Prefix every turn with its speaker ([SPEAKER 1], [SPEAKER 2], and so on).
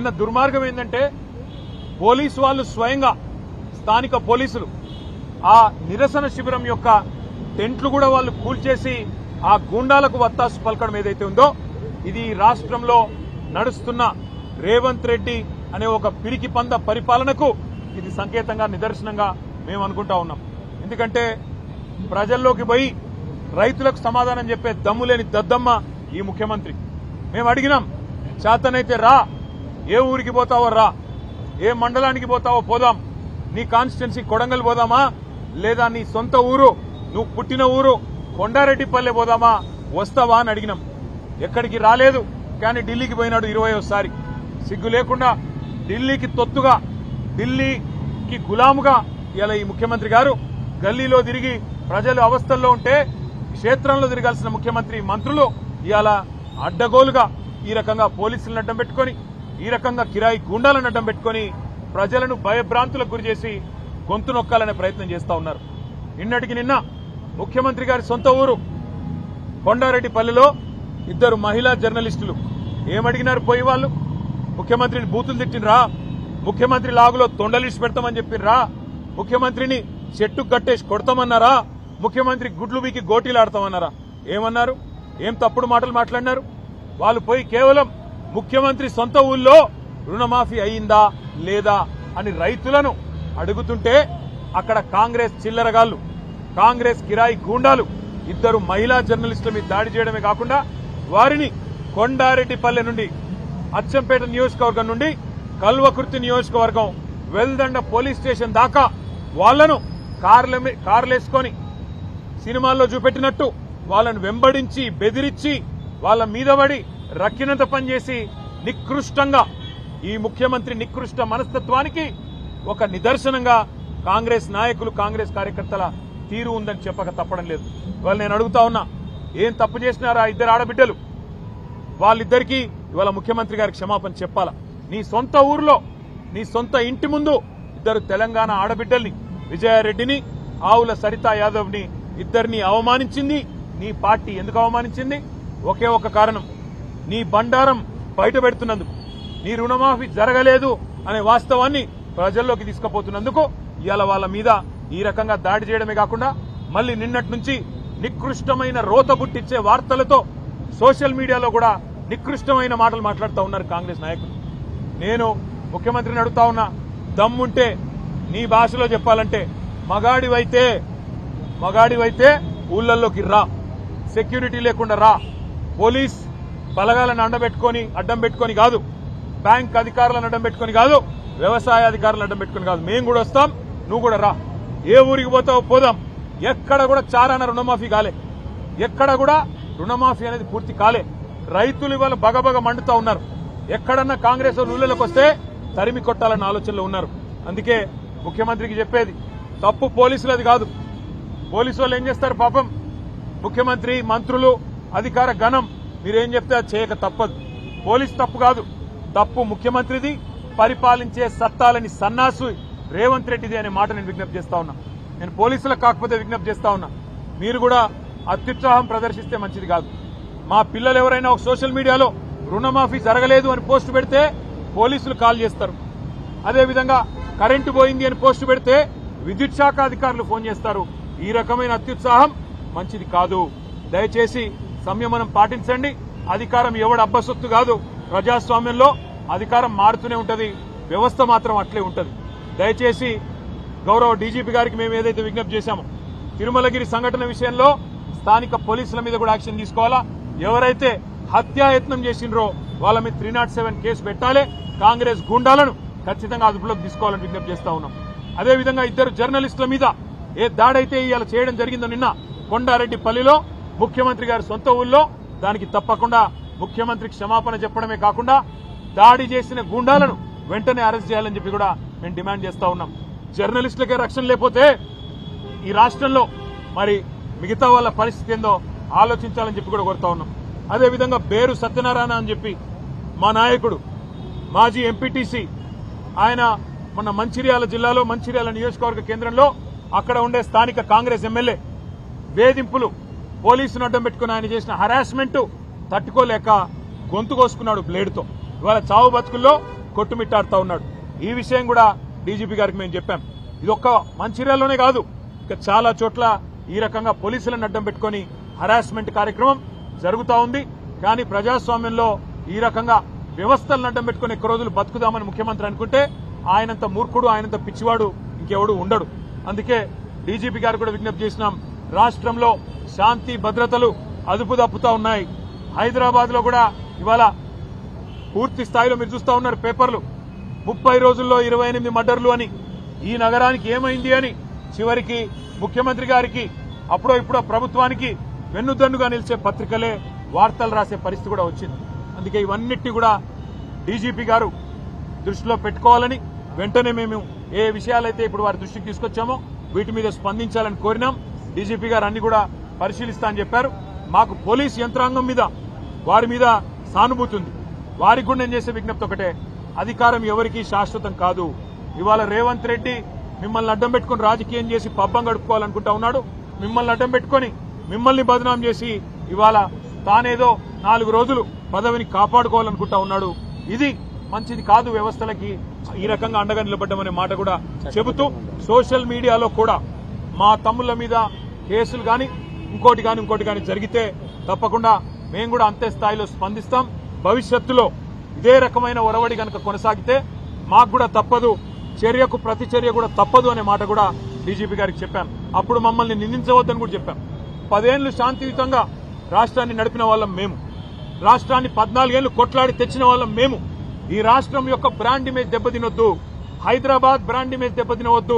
[SPEAKER 1] నిన్న దుర్మార్గం ఏంటంటే పోలీసు వాళ్ళు స్వయంగా స్థానిక పోలీసులు ఆ నిరసన శిబిరం యొక్క టెంట్లు కూడా వాళ్ళు కూల్చేసి ఆ గూండాలకు వత్తాసు పలకడం ఏదైతే ఉందో ఇది రాష్ట్రంలో నడుస్తున్న రేవంత్ రెడ్డి అనే ఒక పిరికి పంద పరిపాలనకు ఇది సంకేతంగా నిదర్శనంగా మేము అనుకుంటా ఉన్నాం. ఎందుకంటే ప్రజల్లోకి పోయి రైతులకు సమాధానం చెప్పే దమ్ము లేని దద్దమ్మ ఈ ముఖ్యమంత్రి. మేము అడిగినాం చేతనైతే రా ఏ ఊరికి పోతావో రా. ఏ మండలానికి పోతావో పోదాం. నీ కాన్స్టిట్యున్సీ కొడంగల్ పోదామా? లేదా నీ సొంత ఊరు నువ్వు పుట్టిన ఊరు కొండారెడ్డిపల్లె పోదామా? వస్తావా అని అడిగినాం. ఎక్కడికి రాలేదు కానీ ఢిల్లీకి పోయినాడు ఇరవయోసారి సిగ్గు లేకుండా ఢిల్లీకి తొత్తుగా ఢిల్లీకి గులాముగా ఇలా ఈ ముఖ్యమంత్రి గారు గల్లీలో తిరిగి ప్రజలు అవస్థల్లో ఉంటే క్షేత్రంలో తిరగాల్సిన ముఖ్యమంత్రి మంత్రులు ఇవాళ అడ్డగోలుగా ఈ రకంగా పోలీసులను అడ్డం పెట్టుకొని ఈ రకంగా కిరాయి గుండాలను అడ్డం పెట్టుకొని ప్రజలను భయభ్రాంతులకు గురి చేసి గొంతు నొక్కాలనే ప్రయత్నం చేస్తా ఉన్నారు. నిన్నటికి నిన్న ముఖ్యమంత్రి గారి సొంత ఊరు కొండారెడ్డిపల్లిలో ఇద్దరు మహిళా జర్నలిస్టులు ఏమడిగినారు పోయి వాళ్ళు? ముఖ్యమంత్రిని బూతులు తిట్టినరా? ముఖ్యమంత్రి లాగులో తొండలిసి పెడతామని చెప్పినరా? ముఖ్యమంత్రిని చెట్టు కట్టేసి కొడతామన్నారా? ముఖ్యమంత్రి గుడ్లు బీకి గోటీలాడతామన్నారా? ఏమన్నారు? ఏం తప్పుడు మాటలు మాట్లాడినారు? వాళ్ళు పోయి కేవలం ముఖ్యమంత్రి సొంత ఊళ్ళో రుణమాఫీ అయిందా లేదా అని రైతులను అడుగుతుంటే అక్కడ కాంగ్రెస్ చిల్లరగాళ్ళు కాంగ్రెస్ కిరాయి గూండాలు ఇద్దరు మహిళా జర్నలిస్టుల మీద దాడి చేయడమే కాకుండా వారిని కొండారెడ్డిపల్లె నుండి అచ్చంపేట నియోజకవర్గం నుండి కల్వకుర్తి నియోజకవర్గం వెల్దండ పోలీస్ స్టేషన్ దాకా వాళ్ళను కార్ల కార్లేసుకొని సినిమాల్లో చూపెట్టినట్టు వాళ్ళను వెంబడించి బెదిరించి వాళ్ళ మీద పడి రక్కినంత పనిచేసి నికృష్టంగా ఈ ముఖ్యమంత్రి నికృష్ట మనస్తత్వానికి ఒక నిదర్శనంగా కాంగ్రెస్ నాయకులు కాంగ్రెస్ కార్యకర్తల తీరు ఉందని చెప్పక తప్పడం లేదు. ఇవాళ నేను అడుగుతా ఉన్నా ఏం తప్పు చేసినారా ఇద్దరు ఆడబిడ్డలు? వాళ్ళిద్దరికీ ఇవాళ ముఖ్యమంత్రి గారికి క్షమాపణ చెప్పాలా? నీ సొంత ఊర్లో నీ సొంత ఇంటి ముందు ఇద్దరు తెలంగాణ ఆడబిడ్డల్ని విజయారెడ్డిని ఆవుల సరితా యాదవ్ని ఇద్దరిని అవమానించింది నీ పార్టీ ఎందుకు అవమానించింది? ఒకే ఒక కారణం. నీ బండారం బయట పెడుతున్నందుకు నీ రుణమాఫీ జరగలేదు అనే వాస్తవాన్ని ప్రజల్లోకి తీసుకుపోతున్నందుకు ఇవాళ వాళ్ళ మీద ఈ రకంగా దాడి చేయడమే కాకుండా మళ్ళీ నిన్నటి నుంచి నికృష్టమైన రోత పుట్టించే వార్తలతో సోషల్ మీడియాలో కూడా నికృష్టమైన మాటలు మాట్లాడుతూ ఉన్నారు కాంగ్రెస్ నాయకులు. నేను ముఖ్యమంత్రిని అడుగుతా ఉన్నా దమ్ముంటే నీ భాషలో చెప్పాలంటే మగాడివైతే మగాడివైతే ఊళ్ళల్లోకి రా సెక్యూరిటీ లేకుండా రా పోలీస్ బలగాలను అండబెట్టుకొని అడ్డం పెట్టుకొని కాదు. బ్యాంక్ అధికారులను అడ్డం పెట్టుకొని కాదు. వ్యవసాయ అధికారులను అడ్డం పెట్టుకొని కాదు. మేము కూడా వస్తాం నువ్వు కూడా రా. ఏ ఊరికి పోతావు పోదాం. ఎక్కడ కూడా చారాన రుణమాఫీ కాలే. ఎక్కడ కూడా రుణమాఫీ అనేది పూర్తి కాలే. రైతులు ఇవాళ బగబగ మండుతా ఉన్నారు. ఎక్కడన్నా కాంగ్రెస్ వాళ్ళు ఊళ్ళలోకి వస్తే తరిమి కొట్టాలన్న ఆలోచనలో ఉన్నారు. అందుకే ముఖ్యమంత్రికి చెప్పేది తప్పు పోలీసులది కాదు. పోలీసు వాళ్ళు ఏం చేస్తారు పాపం? ముఖ్యమంత్రి మంత్రులు అధికార గణం మీరేం చెప్తే అది చేయక తప్పదు. పోలీస్ తప్పు కాదు. తప్పు ముఖ్యమంత్రిది పరిపాలించే సత్తాలని సన్నాసు రేవంత్ రెడ్డిది అనే మాట నేను విజ్ఞప్తి చేస్తా ఉన్నా. నేను పోలీసులకు కాకపోతే విజ్ఞప్తి చేస్తా ఉన్నా. మీరు కూడా అత్యుత్సాహం ప్రదర్శిస్తే మంచిది కాదు. మా పిల్లలు ఎవరైనా ఒక సోషల్ మీడియాలో రుణమాఫీ జరగలేదు అని పోస్ట్ పెడితే పోలీసులు కాల్ చేస్తారు. అదేవిధంగా కరెంటు పోయింది అని పోస్టు పెడితే విద్యుత్ శాఖ అధికారులు ఫోన్ చేస్తారు. ఈ రకమైన అత్యుత్సాహం మంచిది కాదు. దయచేసి సంయమనం పాటించండి. అధికారం ఎవడు అబ్బసొత్తు కాదు. ప్రజాస్వామ్యంలో అధికారం మారుతూనే ఉంటది. వ్యవస్థ మాత్రం అట్లే ఉంటది. దయచేసి గౌరవ డీజీపీ గారికి మేము ఏదైతే విజ్ఞప్తి చేశామో తిరుమలగిరి సంఘటన విషయంలో స్థానిక పోలీసుల మీద కూడా యాక్షన్ తీసుకోవాలా? ఎవరైతే హత్యాయత్నం చేసిండ్రో వాళ్ళ మీద త్రీ నాట్ సెవెన్ కేసు పెట్టాలి. కాంగ్రెస్ గుండాలను ఖచ్చితంగా అదుపులోకి తీసుకోవాలని విజ్ఞప్తి చేస్తా ఉన్నాం. అదేవిధంగా ఇద్దరు జర్నలిస్టుల మీద ఏ దాడైతే ఇవాళ చేయడం జరిగిందో నిన్న కొండారెడ్డి పల్లిలో ముఖ్యమంత్రి గారి సొంత ఊళ్ళో దానికి తప్పకుండా ముఖ్యమంత్రి క్షమాపణ చెప్పడమే కాకుండా దాడి చేసిన గుండాలను వెంటనే అరెస్ట్ చేయాలని చెప్పి కూడా మేము డిమాండ్ చేస్తా ఉన్నాం. జర్నలిస్టులకే రక్షణ లేకపోతే ఈ రాష్ట్రంలో మరి మిగతా వాళ్ళ పరిస్థితి ఏందో ఆలోచించాలని చెప్పి కూడా కోరుతా ఉన్నాం. అదేవిధంగా బేరు సత్యనారాయణ అని చెప్పి మా నాయకుడు మాజీ ఎంపీటీసీ ఆయన మొన్న మంచిర్యాల జిల్లాలో మంచిర్యాల నియోజకవర్గ కేంద్రంలో అక్కడ ఉండే స్థానిక కాంగ్రెస్ ఎమ్మెల్యే వేధింపులు పోలీసును అడ్డం పెట్టుకుని ఆయన చేసిన హరాస్మెంట్ తట్టుకోలేక గొంతు కోసుకున్నాడు బ్లేడ్తో. ఇవాళ చావు బతుకుల్లో కొట్టుమిట్టాడుతూ ఉన్నాడు. ఈ విషయం కూడా డీజీపీ గారికి మేము చెప్పాం. ఇది ఒక్క మంచిర్యాలలోనే కాదు. ఇక చాలా చోట్ల ఈ రకంగా పోలీసులను అడ్డం పెట్టుకొని హరాస్మెంట్ కార్యక్రమం జరుగుతూ ఉంది. కానీ ప్రజాస్వామ్యంలో ఈ రకంగా వ్యవస్థలను అడ్డం పెట్టుకుని ఎక్కువ రోజులు బతుకుదామని ముఖ్యమంత్రి అనుకుంటే ఆయనంత మూర్ఖుడు ఆయనంత పిచ్చివాడు ఇంకెవడు ఉండడు. అందుకే డీజీపీ గారు కూడా విజ్ఞప్తి చేసినాం. రాష్ట్రంలో శాంతి భద్రతలు అదుపు తప్పుతా ఉన్నాయి. హైదరాబాద్లో కూడా ఇవాళ పూర్తి స్థాయిలో మీరు చూస్తూ ఉన్నారు పేపర్లు. ముప్పై రోజుల్లో ఇరవై ఎనిమిది మర్డర్లు అని. ఈ నగరానికి ఏమైంది అని చివరికి ముఖ్యమంత్రి గారికి అప్పుడో ఇప్పుడో ప్రభుత్వానికి వెన్నుదన్నుగా నిలిచే పత్రికలే వార్తలు రాసే పరిస్థితి కూడా వచ్చింది. అందుకే ఇవన్నిటి కూడా డీజీపీ గారు దృష్టిలో పెట్టుకోవాలని వెంటనే మేము ఏ విషయాలైతే ఇప్పుడు వారి దృష్టికి తీసుకొచ్చామో వీటి మీద స్పందించాలని కోరినాం. డీజీపీ గారు అన్ని కూడా పరిశీలిస్తా అని చెప్పారు. మాకు పోలీస్ యంత్రాంగం మీద వారి మీద సానుభూతి ఉంది వారికి కూడా నేను చేసే విజ్ఞప్తి ఒకటే. అధికారం ఎవరికీ శాశ్వతం కాదు. ఇవాళ రేవంత్ రెడ్డి మిమ్మల్ని అడ్డం పెట్టుకుని రాజకీయం చేసి పబ్బం గడుపుకోవాలనుకుంటా ఉన్నాడు. మిమ్మల్ని అడ్డం పెట్టుకొని మిమ్మల్ని బదనాం చేసి ఇవాళ తానేదో నాలుగు రోజులు పదవిని కాపాడుకోవాలనుకుంటా ఉన్నాడు. ఇది మంచిది కాదు వ్యవస్థలకి ఈ రకంగా అండగా నిలబడ్డమనే మాట కూడా చెబుతూ సోషల్ మీడియాలో కూడా మా తమ్ముళ్ళ మీద కేసులు కానీ ఇంకోటి కానీ ఇంకోటి కానీ జరిగితే తప్పకుండా మేము కూడా అంతే స్థాయిలో స్పందిస్తాం. భవిష్యత్తులో ఇదే రకమైన ఒరవడి కనుక కొనసాగితే మాకు కూడా తప్పదు చర్యకు ప్రతి చర్య కూడా తప్పదు అనే మాట కూడా డీజీపీ గారికి చెప్పాం. అప్పుడు మమ్మల్ని నిందించవద్దని కూడా చెప్పాం. పదేళ్ళు శాంతియుతంగా రాష్ట్రాన్ని నడిపిన వాళ్ళం మేము. రాష్ట్రాన్ని పద్నాలుగేళ్ళు కొట్లాడి తెచ్చిన వాళ్ళం మేము. ఈ రాష్ట్రం యొక్క బ్రాండ్ ఇమేజ్ దెబ్బతినొద్దు. Hyderabad brand image దెబ్బతినవద్దు.